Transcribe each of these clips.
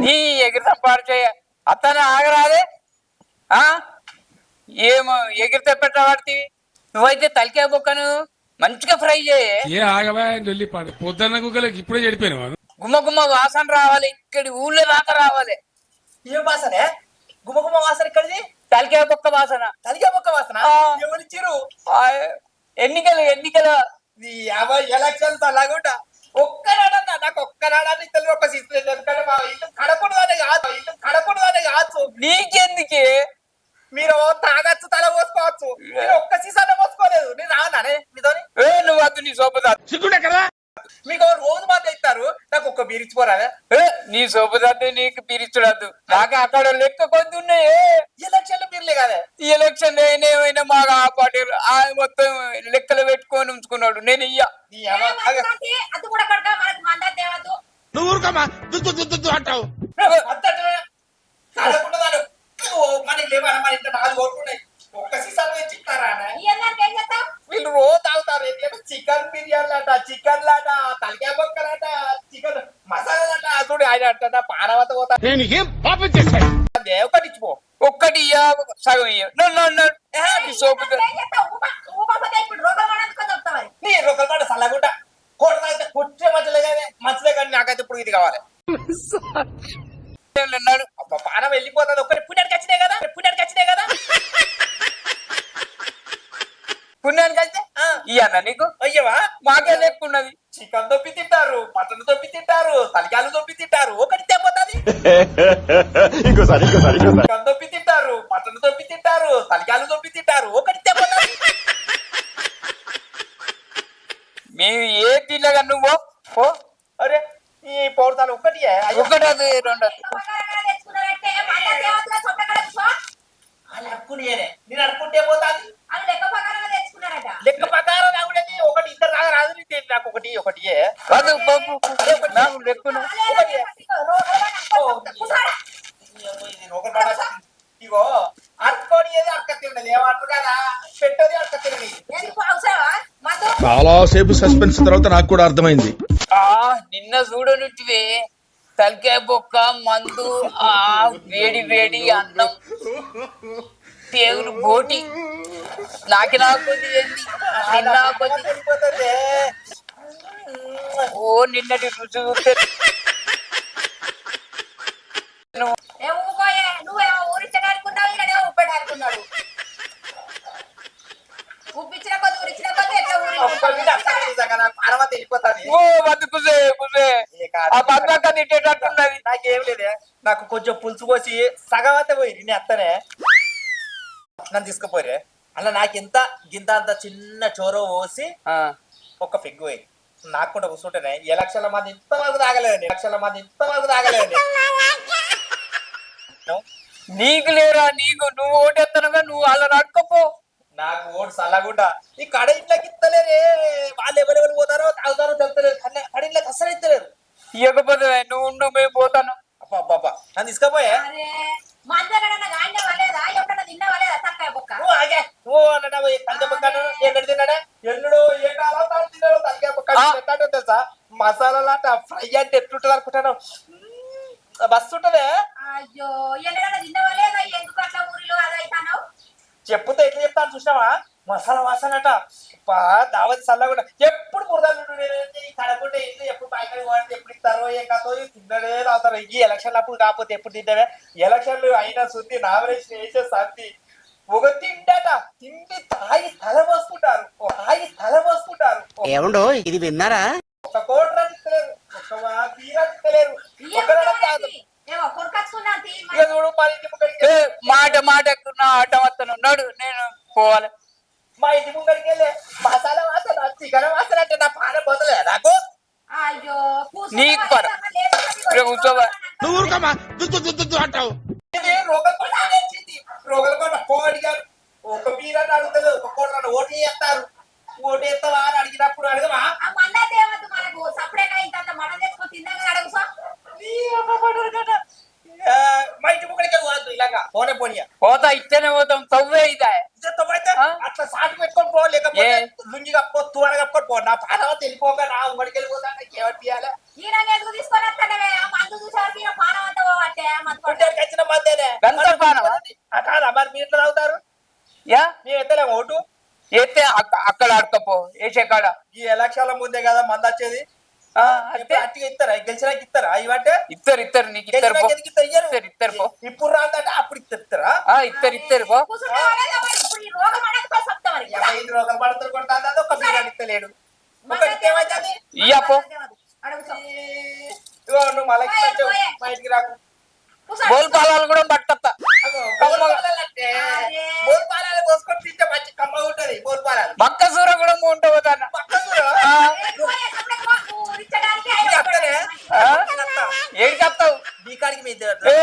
నీ ఎగిరితం పాడు చేయ. అత్తనే ఆగరాదే. ఆ? ఏమో ఎగిరితే పెట్టబడితే నువ్వైతే తలికే బొక్కను మంచిగా ఫ్రై చేయాలి పొద్దున్న గుగ్గలకి ఇప్పుడే చెడిపోయినా గుమ్మ గుమ్మ వాసన రావాలి. ఇక్కడి ఊళ్ళో దాకా రావాలి. ఏ వాసనే? గుమ్మ గుమ్మ వాసన ఇక్కడిది తలికే బొక్క వాసన. తలికే బొక్క వాసన? ఎన్నికలు ఎన్నికలు. ఎలక్షన్స్ అలాగుంటా. ఒక్కనాడన్నా నాకు ఒక్కనాడని తెలియదు ఒక సిస్టర్ ఎందుకంటే మా ఇల్లు కడకూడదనే కాదు. ఇల్లు కడకూడదనే కాదు. నీకెందుకే? మీరు తాగొచ్చు తల పోసుకోవచ్చు. నేను ఒక్క సీసానే పోసుకోలేదు. నేను రానానే మీతోని? ఏ నువ్వు వద్దు నీ సోపుదా మీకు రోజు ఒక్క బీర్ ఇచ్చిపోరాదే ఏ? నీ సోపుదద్దు నీకు పిరిచుడద్దు. నాకు అక్కడ లెక్క కొద్ది ఉన్నాయి ఎలక్షన్లు బీర్లే కదే. ఈ ఎలక్షన్ ఏమైనా మాకు ఆ పార్టీ ఆ మొత్తం లెక్కలు పెట్టుకొని ఉంచుకున్నాడు. నేను ఇయ్య. నువ్వు దుద్దు దుద్దు అంటావు. మనకి మన నాలుగు ఓట్లు ఉన్నాయి. ఒక్క సీసాలు వీళ్ళు రోజు తాగుతారు. చికెన్ బిర్యానీ అట చికెన్ లాట తలకాయ బొక్కలట చికెన్ మసాలా అట చూడు ఆయన అంట పానవత పోతా. నేను ఏం పాపం చేశాను ఒకటి ఇచ్చిపో ఒక్కటి ఇయ్య సగం ఇయ్య. నన్ను నన్ను నీ. సోపు నీ రొక్కల పాట సల్లగుంట కోట తాగితే కుట్టే మంచిలే కానీ మంచిలే కానీ నాకైతే ఇప్పుడు ఇది కావాలి. అన్నాడు అబ్బా పానం వెళ్ళిపోతుంది. ఒక్కటి పుణ్యానికి వచ్చినాయి కదా? పుణ్యానికి వచ్చినాయి కదా? పుణ్యానికి అయితే? ఇయ్యన్న నీకు? అయ్యవా మాకే లెక్కున్నది చికెన్ దొప్పి మటన్ దొప్పి తింటారు తలకాయలు దొప్పి తింటారు ఒకటి తెపోతుంది ఇంకోసారి ఇంకోసారి దొప్పి తింటారు మటన్ దొప్పి తింటారు తలకాయలు దొప్పి తింటారు ఒకటి తెపోతుంది మేము ఏ తినగా నువ్వు? ఓ అరే ఈ పౌడతాలు ఒక్కటి ఒకటి అది రెండు నేను అడుక్కుంటే పోతాది అది లెక్క ప్రకారంగా తెచ్చుకున్నారట లెక్క ప్రకారం కాకూడదు ఒకటి ఇద్దరు రాగా రాదు నీకు నాకు ఒకటి ఒకటి కాదు బాబు. నాకు లెక్కును. అదే రోగం కూర్చోడా ఇగో అడుక్కొని ఏది అడక తిన్నది ఏమంటారు కదా. పెట్టది అడక తిన్నది ఎందుకు అవసరమా? మందు చాలా సేపు సస్పెన్స్ తర్వాత నాకు కూడా అర్థమైంది. ఆ నిన్న చూడనుటివే. తలకాయ బొక్క మందు ఆ వేడి వేడి అన్నం పేగులు బోటి. నాకి నా కొద్ది నిన్న ఓ నిన్నటి రుచి చూస్తే నువ్వేమో ఈయనేమో ఉప్పించిన కొద్ది ఊరించిన కొద్ది ఎట్లా నాకేం లేదే. నాకు కొంచెం పులుసు పోసి సగం అయితే పోయి నేను ఎత్తనే నన్ను తీసుకుపోరే అలా నాకు ఎంత గింత అంత చిన్న చోరో పోసి ఆ, ఒక్క ఫిగ్ పోయి నాకు కూడా కూర్చుంటేనే ఏ లక్షల మంది ఇంతవరకు తాగలేదండి లక్షల మంది ఇంతవరకు తాగలేదండి. నీకు లేరా నీకు నువ్వు ఓటేస్తానుగా నువ్వు అలా నడుకోపో నాకు ఓటు సల్లగుండా ఈ కడ ఇంట్లోకి ఇస్తలేరే వాళ్ళు ఎవరెవరు పోతారో తాగుతారో తెలుతలేరు కడ కడ ఇంట్లోకి అస్సలు ఇస్తలేరు ఇవ్వకపోతే నువ్వు ఉండు మేము పోతాను. అబ్బా అబ్బా అబ్బా. నన్ను తీసుకపోయే? నువ్వు ఆగే. నువ్వు అన్నడా తలకాయ పక్కన ఎన్నడు తిన్నాడా? ఎన్నడు మసాలాట ఫ్రై అంటే ఎట్లుంటది అనుకుంటాను బస్సు ఉంటదే అయ్యో వలేదా ఎందుకు అట్లా ఊరిలో అదైతాను చెప్పుతే ఎట్లా చెప్తాను చూసినావా? మసాలా వాసనట అబ్బా, దావతి చల్లకుండా ఎప్పుడు బురదలు కడకుంటే ఇంట్లో ఎప్పుడు బయటకు పోవాలంటే ఎప్పుడు ఇస్తారో ఏ కథో తిన్నడే రాతారు. ఈ ఎలక్షన్లు అప్పుడు కాకపోతే ఎప్పుడు తింటారే ఎలక్షన్లు అయినా శుద్ధి నామినేషన్ వేసే సంతి ఒక తిండట. తిండి తాగి తల పోసుకుంటారు. ఓ తాగి తల పోసుకుంటారు. ఏమండో ఇది విన్నారా? ఒక కోటి ఒక చూడు మాట మాట నా ఆట వస్తాను నడు నేను పోవాలి. మా ఇంటి ముంగడికి వెళ్ళే మసాలా వాసన చికెన్ వాసన అంటే నా పాన పోతలే నాకు. అయ్యో నీకు పర. కూర్చోవా. నువ్వు దుద్దు దుద్దు అంటావు. ఒక బీరని ఒక ఓటు చేస్తారు. ఓటు చేస్తావా అని అడిగినప్పుడు అడగవా ఆ మందా తేవద్దు మనకు సపరేట్గా ఇంత మటన్ తెచ్చుకొని మా ఇంటి పోవద్దు ఇలాగా. పోనే పోనీయ. పోతా ఇచ్చనే పోతాం తవ్వే ఇదా? అట్లా సాటి పెట్టుకొని పో లేకపోతే ఏ? లుంగి కప్పుకో కప్పుకొని పో. నా పానవ తెలిపోక నా ఉమ్మడికి వెళ్ళిపోతా ఏమని తీయాలి ఈయన ఎందుకు తీసుకొని వస్తాడవే ఆ మందు చూసేవారికి ఈయన పానం అంతా పోవట్టే మందు పుట్టే. తాగడానికి వచ్చిన మందేనే. కాదా? మరి మీరు ఎట్లా తాగుతారు? యా? మేము ఎత్తలేము ఓటు? ఎత్తే అక్క- అక్కడ ఆడుకోపో వేసే కాడ. ఈ ఎలక్షన్ల ముందే కదా మంది వచ్చేది. ఇస్తారా? గెలిచినాక ఇస్తారా? ఇవంటే నీకు ఇస్తారు? ఇద్దరు ఇద్దరు పో. ఇప్పుడు రాదంటే అప్పుడు ఇస్తారు ఇస్తారా పో. ఐదు పడతారు కొట్టాలి ఒక బిర్యానీ ఇస్తలేడు. నువ్వు మళ్ళీ. మా ఇంటికి రాకు. బోల్ పాలాలు కూడా పట్టత్తా. బోల్పాలాలు పోసుకొని తింటే మంచి కమ్మ ఉంటది బోల్పాలాలు మక్క సూర కూడా పక్క చూడు. ఏ, పోయే, సపరేట్ పో. నువ్వు రిచ్చడానికి ఇది ఐదు అత్తనే? రూపాయలు. ఇది అత్త. ఏడికి వస్తావు మీ కాడికి మీ ఇద్దరు. ఏ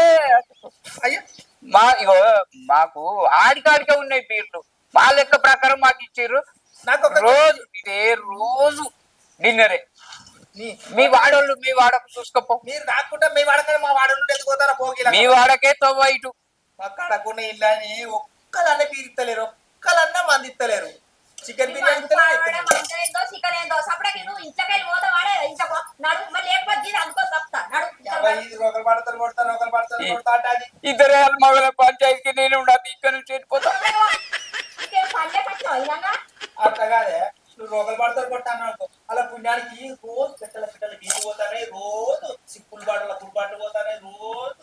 అయ్యో మా ఇగో మాకు ఆడికాడికే ఉన్నాయి పీర్లు మా లెక్క మాకు ఇచ్చిర్రు నాకు ఒక రోజు. ఇదే రోజు డిన్నరే. నీ- మీ వాడోళ్ళు మీ వాడకు చూసుకోపో. మీరు రాకుండా మేము అడగని మా వాడు ఎందుకు పోతారా? పోగిలా మీ వాడకే తవ్వ ఇటు. అక్కడకున్న ఇల్లని ఒక్కలన్నా పీరిస్తలేరు ఒక్కలన్నా మంది ఇస్తలేరు చికెన్ బిర్యానీ చికెన్ ఏందో, సపరేట్ నువ్వు ఇంట్లోకెళ్ళి పోతావాడే, ఇంట్లో పో. నడు, మళ్ళీ లేకపోతే ఇది అనుకో తప్పుతా. నడు, యాభై ఐదు ఒకరు పడతారు కొడతారు ఒకరు పడతారు కొడతా అంటే అది ఇద్దరే మగల పంచాయతీకి నేను ఉండదు ఇక్కడ నుంచి వెళ్ళిపోతా. అట్లా కాదే. నువ్వు రోగలు పడతారు కొట్టాను అనుకో. అలా పుణ్యానికి రోజు పెట్టల పెట్టల గీరు పోతానే రోజు సిప్పులు బాటల పుల్బాట్లు పోతానే రోజు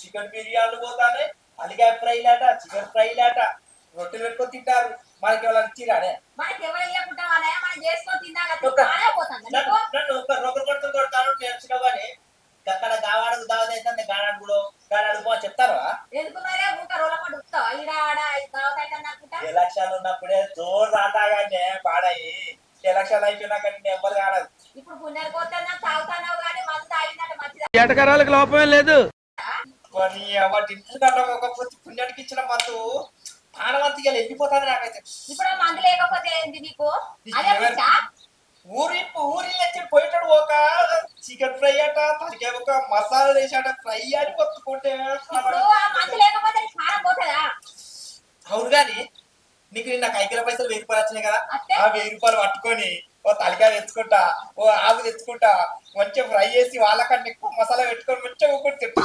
చికెన్ బిర్యానీలు పోతానే అలిగాయ ఫ్రైలాట చికెన్ ఫ్రైలాట రొట్టెలు పెట్టుకొని తింటారు. మనకి ఎవరైనా ఇచ్చిరానే మనకి ఎవరు చేసుకొని తిన్నాక కాడదు ఇప్పుడు కానీ మందు తాగిందంటే మంచిది ఎటకరాలకు లోపమే లేదు. ఒక పుణ్యానికి ఇచ్చిన మందు ప్రాణవంతిగా వెళ్ళిపోతాను నాకైతే. ఇప్పుడు మందు లేకపోతే ఏంది నీకు? ఊరి ఊరి వచ్చి పోయేటాడు ఒక చికెన్ ఫ్రై అట ఒక మసాలా వేసాట ఫ్రై అని కొట్టుకుంటే మందు లేకపోతే అవును గాని నీకు నిన్న కైకిల పైసలు వెయ్యి రూపాయలు వచ్చినాయి కదా. ఆ వెయ్యి రూపాయలు పట్టుకొని ఓ తలకాయ తెచ్చుకుంటా ఓ ఆవు తెచ్చుకుంటా మంచిగా ఫ్రై చేసి వాళ్ళకన్నా ఎక్కువ మసాలా పెట్టుకొని మంచిగా తిట్టు